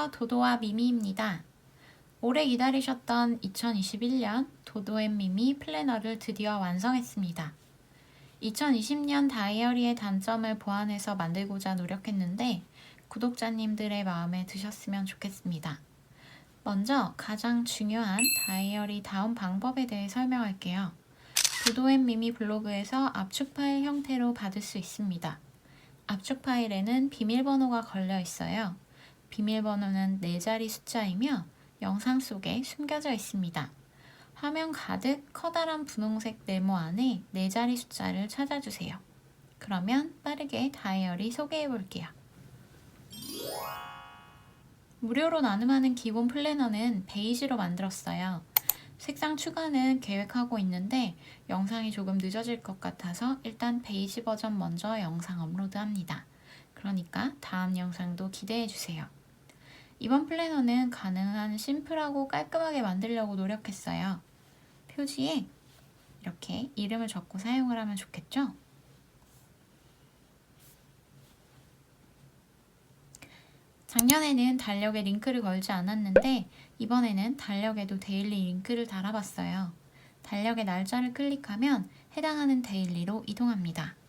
안녕하세요. 도도와 미미입니다. 오래 기다리셨던 2021년 도도앤 미미 플래너를 드디어 완성했습니다. 2020년 다이어리의 단점을 보완해서 만들고자 노력했는데 구독자님들의 마음에 드셨으면 좋겠습니다. 먼저 가장 중요한 다이어리 다운 방법에 대해 설명할게요. 도도앤 미미 블로그에서 압축 파일 형태로 받을 수 있습니다. 압축 파일에는 비밀번호가 걸려 있어요. 비밀번호는 4자리 숫자이며 영상 속에 숨겨져 있습니다. 화면 가득 커다란 분홍색 네모 안에 4자리 숫자를 찾아주세요. 그러면 빠르게 다이어리 소개해 볼게요. 무료로 나눔하는 기본 플래너는 베이지로 만들었어요. 색상 추가는 계획하고 있는데 영상이 조금 늦어질 것 같아서 일단 베이지 버전 먼저 영상 업로드합니다. 그러니까 다음 영상도 기대해 주세요. 이번 플래너는 가능한 심플하고 깔끔하게 만들려고 노력했어요. 표지에 이렇게 이름을 적고 사용을 하면 좋겠죠? 작년에는 달력에 링크를 걸지 않았는데 이번에는 달력에도 데일리 링크를 달아봤어요. 달력의 날짜를 클릭하면 해당하는 데일리로 이동합니다.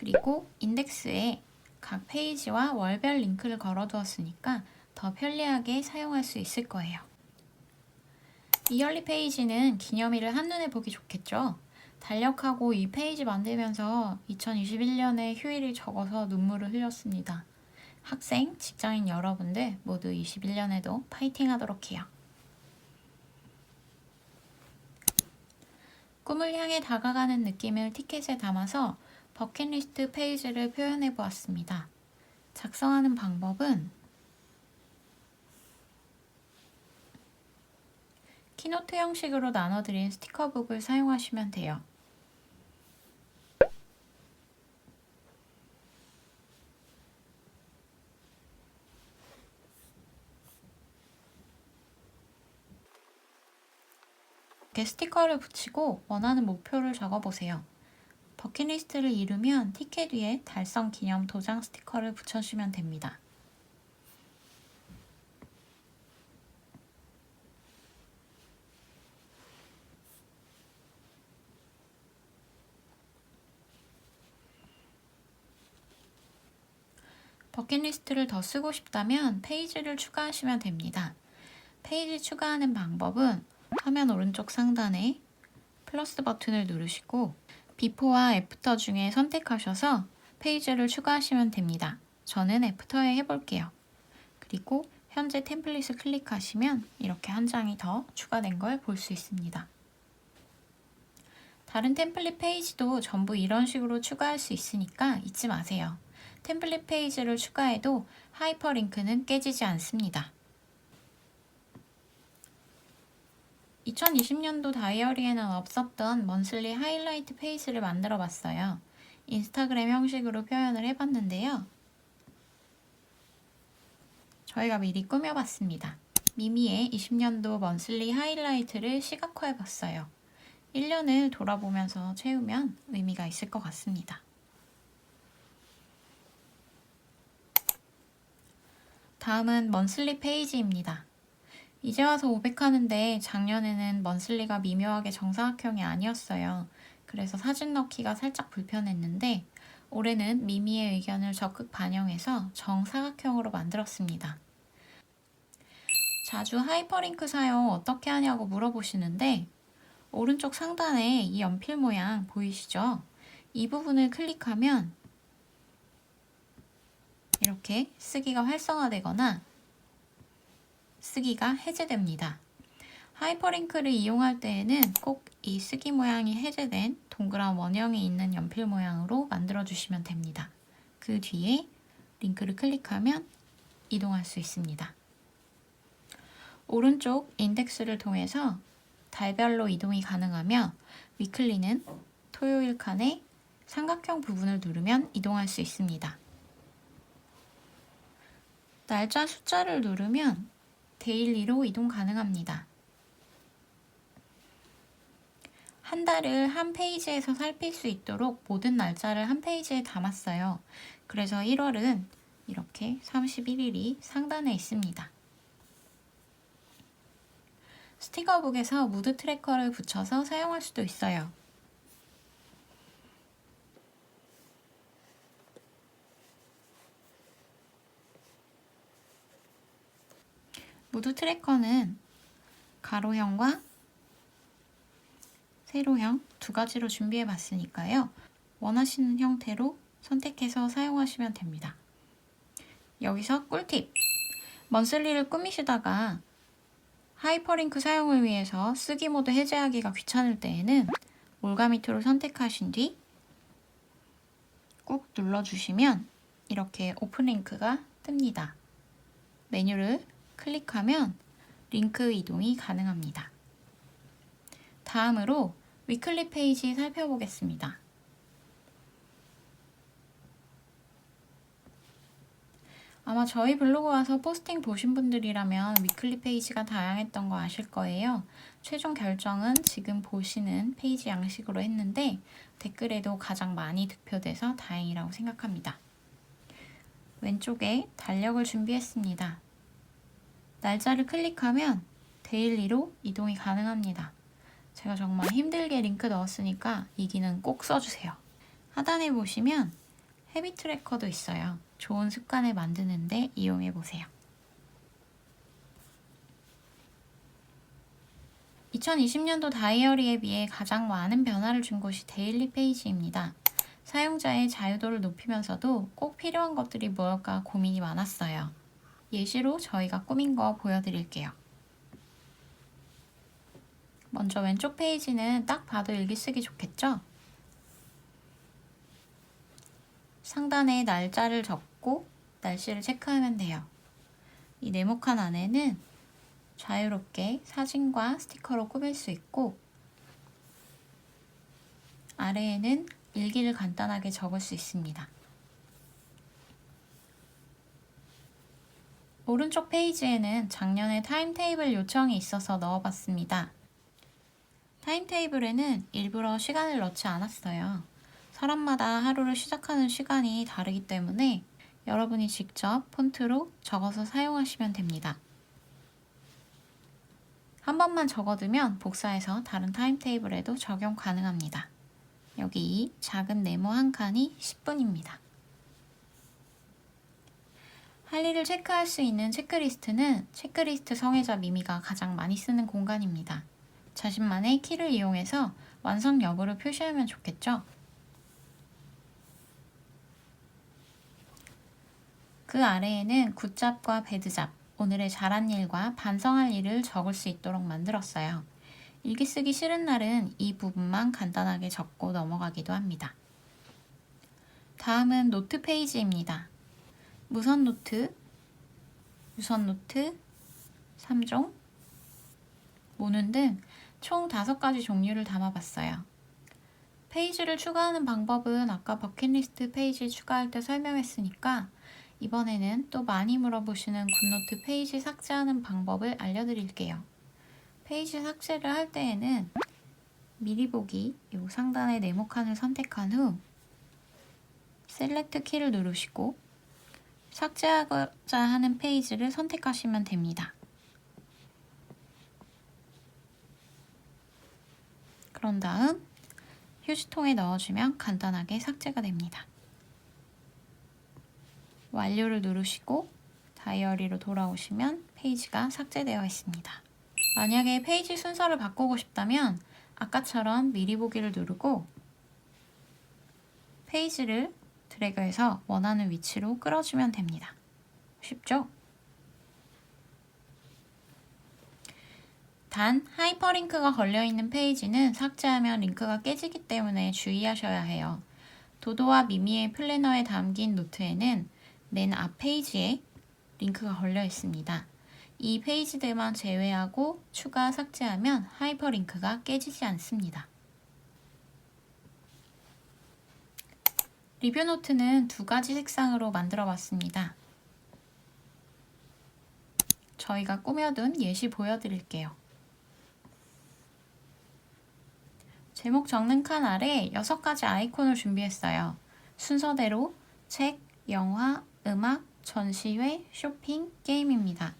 그리고 인덱스에 각 페이지와 월별 링크를 걸어두었으니까 더 편리하게 사용할 수 있을 거예요. 이얼리 페이지는 기념일을 한눈에 보기 좋겠죠? 달력하고 이 페이지 만들면서 2021년에 휴일을 적어서 눈물을 흘렸습니다. 학생, 직장인 여러분들 모두 21년에도 파이팅 하도록 해요. 꿈을 향해 다가가는 느낌을 티켓에 담아서 버킷리스트 페이지를 표현해 보았습니다. 작성하는 방법은 키노트 형식으로 나눠드린 스티커북을 사용하시면 돼요. 이렇게 스티커를 붙이고 원하는 목표를 적어보세요. 버킷리스트를 이루면 티켓 위에 달성 기념 도장 스티커를 붙여주면 됩니다. 버킷리스트를 더 쓰고 싶다면 페이지를 추가하시면 됩니다. 페이지 추가하는 방법은 화면 오른쪽 상단에 플러스 버튼을 누르시고 비포와 애프터 중에 선택하셔서 페이지를 추가하시면 됩니다. 저는 애프터에 해볼게요. 그리고 현재 템플릿을 클릭하시면 이렇게 한 장이 더 추가된 걸 볼 수 있습니다. 다른 템플릿 페이지도 전부 이런 식으로 추가할 수 있으니까 잊지 마세요. 템플릿 페이지를 추가해도 하이퍼링크는 깨지지 않습니다. 2020년도 다이어리에는 없었던 먼슬리 하이라이트 페이지를 만들어 봤어요. 인스타그램 형식으로 표현을 해봤는데요. 저희가 미리 꾸며봤습니다. 미미의 20년도 먼슬리 하이라이트를 시각화해 봤어요. 1년을 돌아보면서 채우면 의미가 있을 것 같습니다. 다음은 먼슬리 페이지입니다. 이제 와서 500 하는데 작년에는 먼슬리가 미묘하게 정사각형이 아니었어요. 그래서 사진 넣기가 살짝 불편했는데 올해는 미미의 의견을 적극 반영해서 정사각형으로 만들었습니다. 자주 하이퍼링크 사용 어떻게 하냐고 물어보시는데 오른쪽 상단에 이 연필 모양 보이시죠? 이 부분을 클릭하면 이렇게 쓰기가 활성화되거나 쓰기가 해제됩니다. 하이퍼링크를 이용할 때에는 꼭 이 쓰기 모양이 해제된 동그란 원형이 있는 연필 모양으로 만들어 주시면 됩니다. 그 뒤에 링크를 클릭하면 이동할 수 있습니다. 오른쪽 인덱스를 통해서 달별로 이동이 가능하며 위클리는 토요일 칸에 삼각형 부분을 누르면 이동할 수 있습니다. 날짜 숫자를 누르면 데일리로 이동 가능합니다. 한 달을 한 페이지에서 살필 수 있도록 모든 날짜를 한 페이지에 담았어요. 그래서 1월은 이렇게 31일이 상단에 있습니다. 스티커북에서 무드 트래커를 붙여서 사용할 수도 있어요. 무드 트래커는 가로형과 세로형 두 가지로 준비해 봤으니까요. 원하시는 형태로 선택해서 사용하시면 됩니다. 여기서 꿀팁! 먼슬리를 꾸미시다가 하이퍼링크 사용을 위해서 쓰기 모드 해제하기가 귀찮을 때에는 올가미 툴을 선택하신 뒤 꾹 눌러주시면 이렇게 오픈 링크가 뜹니다. 메뉴를 클릭하면 링크 이동이 가능합니다. 다음으로 위클리 페이지 살펴보겠습니다. 아마 저희 블로그 와서 포스팅 보신 분들이라면 위클리 페이지가 다양했던 거 아실 거예요. 최종 결정은 지금 보시는 페이지 양식으로 했는데 댓글에도 가장 많이 득표돼서 다행이라고 생각합니다. 왼쪽에 달력을 준비했습니다. 날짜를 클릭하면 데일리로 이동이 가능합니다. 제가 정말 힘들게 링크 넣었으니까 이 기능 꼭 써주세요. 하단에 보시면 헤비 트래커도 있어요. 좋은 습관을 만드는데 이용해 보세요. 2020년도 다이어리에 비해 가장 많은 변화를 준 곳이 데일리 페이지입니다. 사용자의 자유도를 높이면서도 꼭 필요한 것들이 무엇일까 고민이 많았어요. 예시로 저희가 꾸민 거 보여드릴게요. 먼저 왼쪽 페이지는 딱 봐도 일기 쓰기 좋겠죠? 상단에 날짜를 적고 날씨를 체크하면 돼요. 이 네모칸 안에는 자유롭게 사진과 스티커로 꾸밀 수 있고 아래에는 일기를 간단하게 적을 수 있습니다. 오른쪽 페이지에는 작년에 타임테이블 요청이 있어서 넣어봤습니다. 타임테이블에는 일부러 시간을 넣지 않았어요. 사람마다 하루를 시작하는 시간이 다르기 때문에 여러분이 직접 폰트로 적어서 사용하시면 됩니다. 한 번만 적어두면 복사해서 다른 타임테이블에도 적용 가능합니다. 여기 이 작은 네모 한 칸이 10분입니다. 할 일을 체크할 수 있는 체크리스트는 체크리스트 성애자 미미가 가장 많이 쓰는 공간입니다. 자신만의 키를 이용해서 완성 여부를 표시하면 좋겠죠? 그 아래에는 굿잡과 배드잡, 오늘의 잘한 일과 반성할 일을 적을 수 있도록 만들었어요. 일기 쓰기 싫은 날은 이 부분만 간단하게 적고 넘어가기도 합니다. 다음은 노트 페이지입니다. 무선 노트, 유선 노트, 3종, 모는 등 총 5가지 종류를 담아봤어요. 페이지를 추가하는 방법은 아까 버킷리스트 페이지 추가할 때 설명했으니까 이번에는 또 많이 물어보시는 굿노트 페이지 삭제하는 방법을 알려드릴게요. 페이지 삭제를 할 때에는 미리 보기 요 상단의 네모 칸을 선택한 후 셀렉트 키를 누르시고 삭제하고자 하는 페이지를 선택하시면 됩니다. 그런 다음 휴지통에 넣어주면 간단하게 삭제가 됩니다. 완료를 누르시고 다이어리로 돌아오시면 페이지가 삭제되어 있습니다. 만약에 페이지 순서를 바꾸고 싶다면 아까처럼 미리 보기를 누르고 페이지를 드래그해서 원하는 위치로 끌어주면 됩니다. 쉽죠? 단 하이퍼링크가 걸려있는 페이지는 삭제하면 링크가 깨지기 때문에 주의하셔야 해요. 도도와 미미의 플래너에 담긴 노트에는 맨 앞 페이지에 링크가 걸려 있습니다. 이 페이지들만 제외하고 추가 삭제하면 하이퍼링크가 깨지지 않습니다. 리뷰 노트는 두 가지 색상으로 만들어 봤습니다. 저희가 꾸며둔 예시 보여드릴게요. 제목 적는 칸 아래 6가지 아이콘을 준비했어요. 순서대로 책, 영화, 음악, 전시회, 쇼핑, 게임입니다.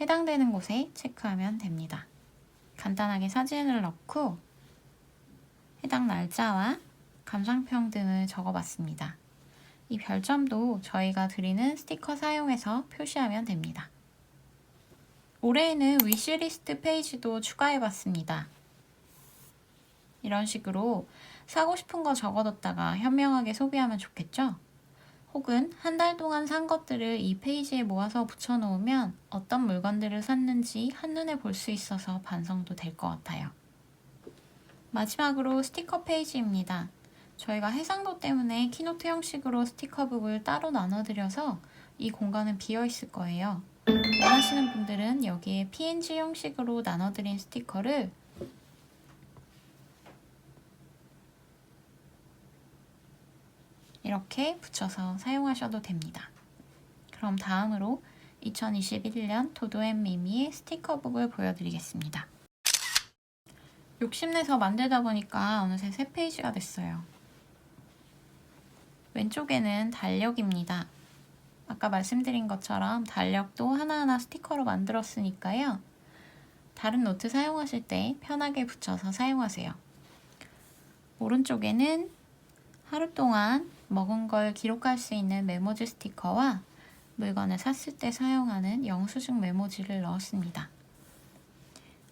해당되는 곳에 체크하면 됩니다. 간단하게 사진을 넣고 해당 날짜와 감상평 등을 적어봤습니다. 이 별점도 저희가 드리는 스티커 사용해서 표시하면 됩니다. 올해에는 위시리스트 페이지도 추가해봤습니다. 이런 식으로 사고 싶은 거 적어뒀다가 현명하게 소비하면 좋겠죠? 혹은 한 달 동안 산 것들을 이 페이지에 모아서 붙여놓으면 어떤 물건들을 샀는지 한눈에 볼 수 있어서 반성도 될 것 같아요. 마지막으로 스티커 페이지입니다. 저희가 해상도 때문에 키노트 형식으로 스티커북을 따로 나눠드려서 이 공간은 비어 있을 거예요. 원하시는 분들은 여기에 PNG 형식으로 나눠드린 스티커를 이렇게 붙여서 사용하셔도 됩니다. 그럼 다음으로 2021년 도도앤 미미의 스티커북을 보여드리겠습니다. 욕심내서 만들다 보니까 어느새 세 페이지가 됐어요. 왼쪽에는 달력입니다. 아까 말씀드린 것처럼 달력도 하나하나 스티커로 만들었으니까요. 다른 노트 사용하실 때 편하게 붙여서 사용하세요. 오른쪽에는 하루 동안 먹은 걸 기록할 수 있는 메모지 스티커와 물건을 샀을 때 사용하는 영수증 메모지를 넣었습니다.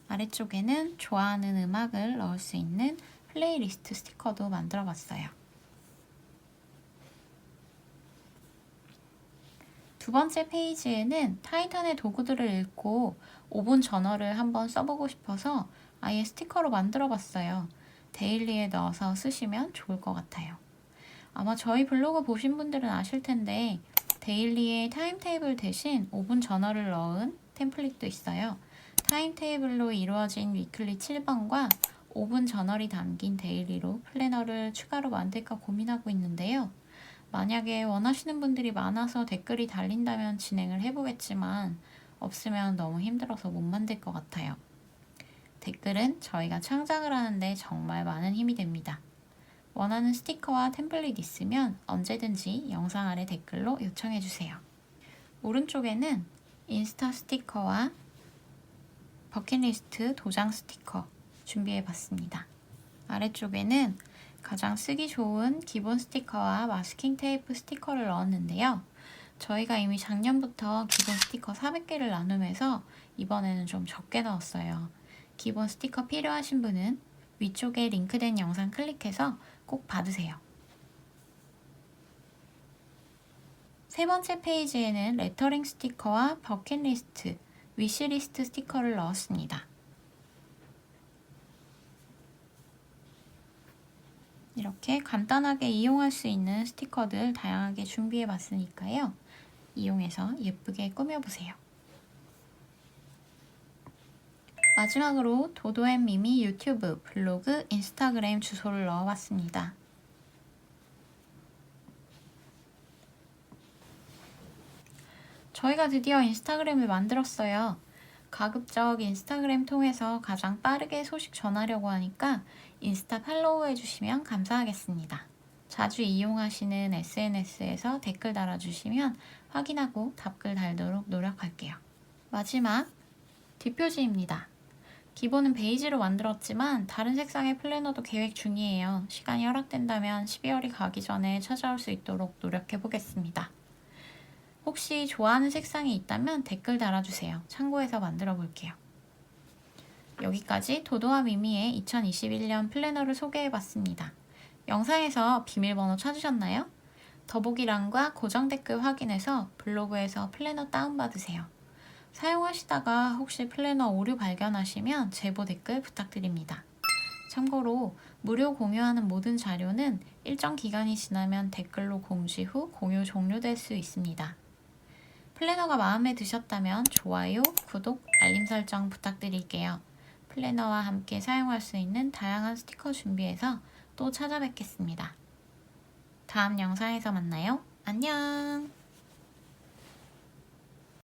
아래쪽에는 좋아하는 음악을 넣을 수 있는 플레이리스트 스티커도 만들어 봤어요. 두 번째 페이지에는 타이탄의 도구들을 읽고 5분 저널을 한번 써보고 싶어서 아예 스티커로 만들어 봤어요. 데일리에 넣어서 쓰시면 좋을 것 같아요. 아마 저희 블로그 보신 분들은 아실 텐데 데일리에 타임테이블 대신 5분 저널을 넣은 템플릿도 있어요. 타임테이블로 이루어진 위클리 7번과 5분 저널이 담긴 데일리로 플래너를 추가로 만들까 고민하고 있는데요. 만약에 원하시는 분들이 많아서 댓글이 달린다면 진행을 해보겠지만 없으면 너무 힘들어서 못 만들 것 같아요. 댓글은 저희가 창작을 하는데 정말 많은 힘이 됩니다. 원하는 스티커와 템플릿 있으면 언제든지 영상 아래 댓글로 요청해 주세요. 오른쪽에는 인스타 스티커와 버킷리스트 도장 스티커 준비해 봤습니다. 아래쪽에는 가장 쓰기 좋은 기본 스티커와 마스킹 테이프 스티커를 넣었는데요. 저희가 이미 작년부터 기본 스티커 400개를 나누면서 이번에는 좀 적게 넣었어요. 기본 스티커 필요하신 분은 위쪽에 링크된 영상 클릭해서 꼭 받으세요. 세 번째 페이지에는 레터링 스티커와 버킷리스트, 위시리스트 스티커를 넣었습니다. 이렇게 간단하게 이용할 수 있는 스티커들 다양하게 준비해 봤으니까요. 이용해서 예쁘게 꾸며보세요. 마지막으로 도도앤 미미 유튜브, 블로그, 인스타그램 주소를 넣어봤습니다. 저희가 드디어 인스타그램을 만들었어요. 가급적 인스타그램 통해서 가장 빠르게 소식 전하려고 하니까 인스타 팔로우 해주시면 감사하겠습니다. 자주 이용하시는 SNS에서 댓글 달아주시면 확인하고 답글 달도록 노력할게요. 마지막 뒷표지입니다. 기본은 베이지로 만들었지만 다른 색상의 플래너도 계획 중이에요. 시간이 허락된다면 12월이 가기 전에 찾아올 수 있도록 노력해 보겠습니다. 혹시 좋아하는 색상이 있다면 댓글 달아주세요. 참고해서 만들어 볼게요. 여기까지 도도와 미미의 2021년 플래너를 소개해봤습니다. 영상에서 비밀번호 찾으셨나요? 더보기란과 고정 댓글 확인해서 블로그에서 플래너 다운받으세요. 사용하시다가 혹시 플래너 오류 발견하시면 제보 댓글 부탁드립니다. 참고로 무료 공유하는 모든 자료는 일정 기간이 지나면 댓글로 공지 후 공유 종료될 수 있습니다. 플래너가 마음에 드셨다면 좋아요, 구독, 알림 설정 부탁드릴게요. 플래너와 함께 사용할 수 있는 다양한 스티커 준비해서 또 찾아뵙겠습니다. 다음 영상에서 만나요. 안녕!